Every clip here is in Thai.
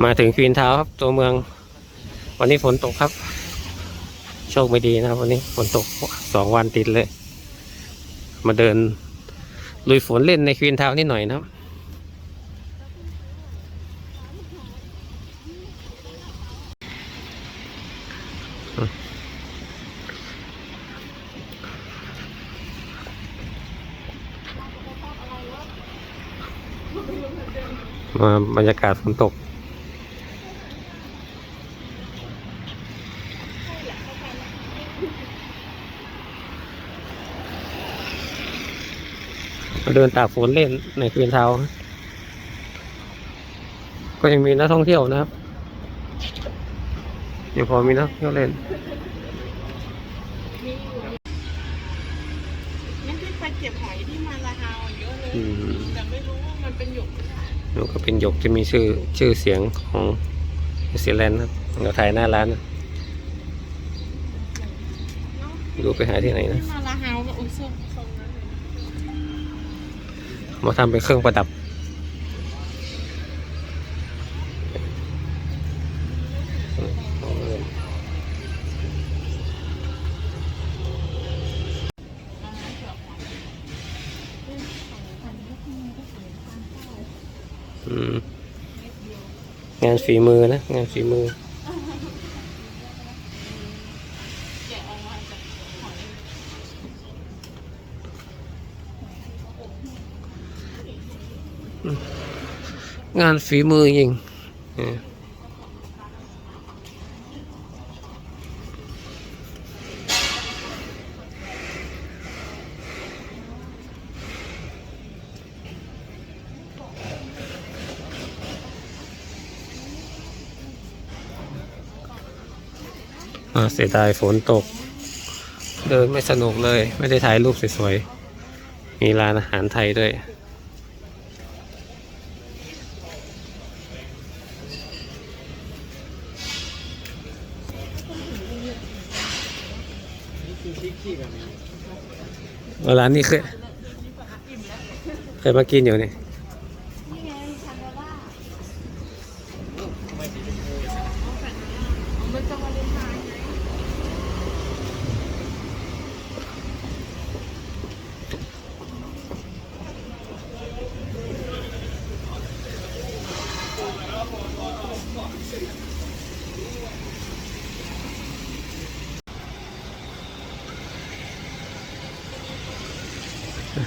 มาถึงควีนทาวครับ ตัวเมือง วันนี้ฝนตกครับ โชคไม่ดีนะครับ วันนี้ฝนตกสองวันติดเลย มาเดินลุยฝนเล่นในควีนทาวน์นิดหน่อยนะครับมาบรรยากาศฝนตก มาเดินตากฝนเล่นในคืนเทาก็ยังมีนักท่องเที่ยวนะครับยังพอมีนักท่องเที่ยวเล่นงั้นที่ไปเก็บหอยที่มาลาฮาวเยอะเลยอืมแต่ไม่รู้ว่ามันเป็นหยกหรือเปล่าแล้วก็เป็นหยกที่มีชื่อชื่อเสียงของนิวซีแลนด์นะครับเราถ่ายหน้าร้านนะดูไปหาที่ไหนนะที่มาลาฮาวก็อุ้ยทรงทรงนั้นเลย มาทำเป็นเครื่องประดับ งานฝีมือนะ งานฝีมือ งานฝีมือจริงเอออ่าเสียดายฝนตก เดินไม่สนุกเลย ไม่ได้ถ่ายรูปสวยๆ มีร้านอาหารไทยด้วย เวลานี้เคยเคยมากินอยู่นี่จะวาเลนไทน์ไง มา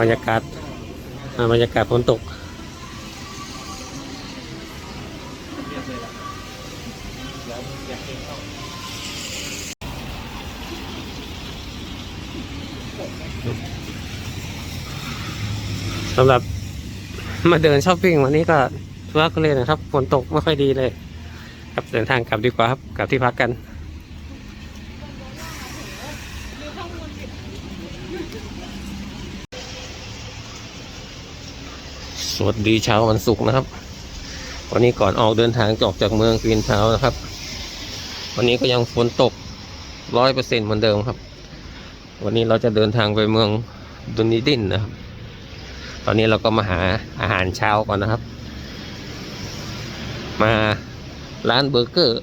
บรรยากาศ มาบรรยากาศฝนตกสำหรับมาเดินช้อปปิ้งวันนี้ก็ ทุรักทุเลยนะครับฝนตกไม่ค่อยดีเลย ครับเดินทางกลับดีกว่าครับกลับที่พักกันสวัสดีเช้าวันศุกร์นะครับ วันนี้ก่อนออกเดินทางจะออกจากเมืองกรีนเช้าน์นะครับ วันนี้ก็ยังฝนตกร้อยเปอร์เซ็นต์เหมือนเดิมครับ วันนี้เราจะเดินทางไปเมืองดุนิดินนะครับ ตอนนี้เราก็มาหาอาหารเช้าก่อนนะครับ มาร้านเบอร์เกอร์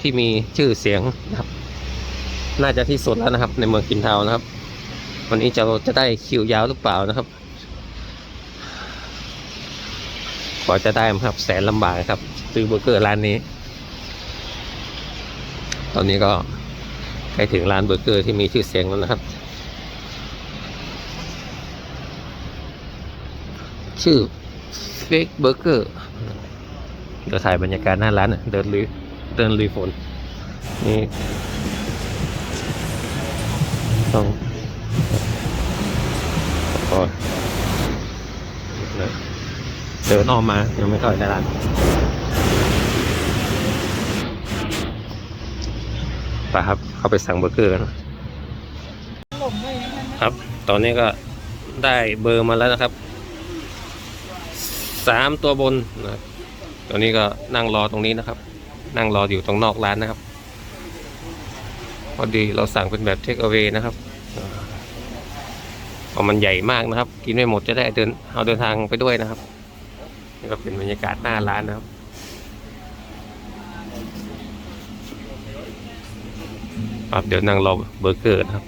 ที่มีชื่อเสียงนะครับ น่าจะที่สุดแล้วนะครับ ในเมืองกินเทานะครับ วันนี้จะจะได้คิวยาวหรือเปล่านะครับกว่าจะได้ครับแสนลำบากครับ ซื้อเบอร์เกอร์ร้านนี้ ตอนนี้ก็ใกล้ถึงร้านเบอร์เกอร์ที่มีชื่อเสียงแล้วนะครับ ชื่อเฟกเบอร์เกอร์ เดี๋ยวถ่ายบรรยากาศหน้าร้านเดินลุยเดินลุยฝนนี่ต้องโอ้ยเดินออกมายังไม่เข้าในร้านไปครับ เข้าไปสั่งเบอร์เกอร์กันครับ ตอนนี้ก็ได้เบอร์มาแล้วนะครับสามตัวบนนะครับ ตอนนี้ก็นั่งรอตรงนี้นะครับ นั่งรออยู่ตรงนอกร้านนะครับ พอดีเราสั่งเป็นแบบเทคเอา a y นะครับเพราะมันใหญ่มากนะครับ กินไม่หมดจะได้เดินเอาเดินทางไปด้วยนะครับนี่ก็เป็นบรรยากาศหน้าร้านนะครับครับเดี๋ยวนั่งรอเบอร์เกอร์นะครับ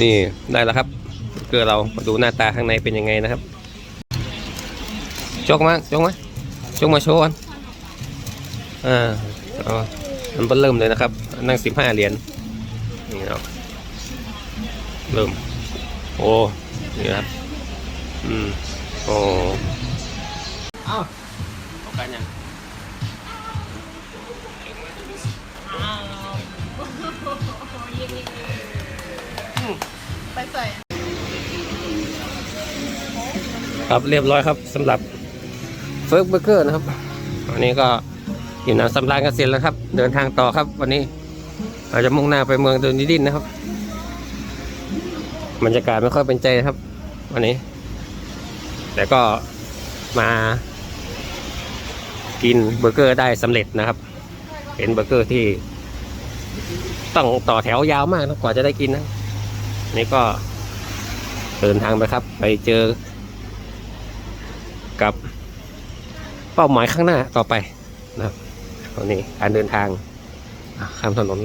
นี่ได้แล้วครับเบอร์เกอร์เรามาดูหน้าตาข้างในเป็นยังไงนะครับ จกมาจกมาจกมาโชว์กันอ่าเอามันเริ่มเลยนะครับ นั่งสิบห้าเหรียญนี่เนาะเริ่ม โอ้นี่นะครับอืมโอ้เอ้าเอากันยังไปใส่ครับเรียบร้อยครับสำหรับ เฟิร์กเบอร์เกอร์นะครับวันนี้ก็อยู่น้ำสำราญกันเสร็จแล้วครับ เดินทางต่อครับวันนี้เราจะมุ่งหน้าไปเมืองเดนดินนะครับบรรยากาศไม่ค่อยเป็นใจนะครับ วันนี้ แต่ก็มากินเบอร์เกอร์ได้สำเร็จนะครับ เป็นเบอร์เกอร์ที่ต้องต่อแถวยาวมากนะกว่าจะได้กินนะนี่ก็เดินทางไปครับ ไปเจอกับ เป้าหมายข้างหน้าต่อไปนะครับตอนนี้การเดินทางข้ามถนน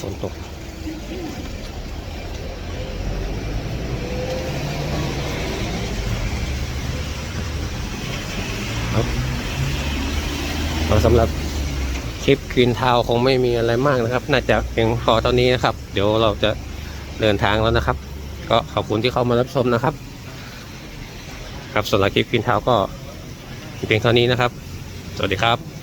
ฝนตกครับเอาสำหรับคลิปคลีนทาวคงไม่มีอะไรมากนะครับ น่าจะเพียงพอตอนนี้นะครับ เดี๋ยวเราจะเดินทางแล้วนะครับ ก็ขอบคุณที่เข้ามารับชมนะครับ ครับสำหรับคลิปกินเท้าก็เพียงเท่านี้นะครับ สวัสดีครับ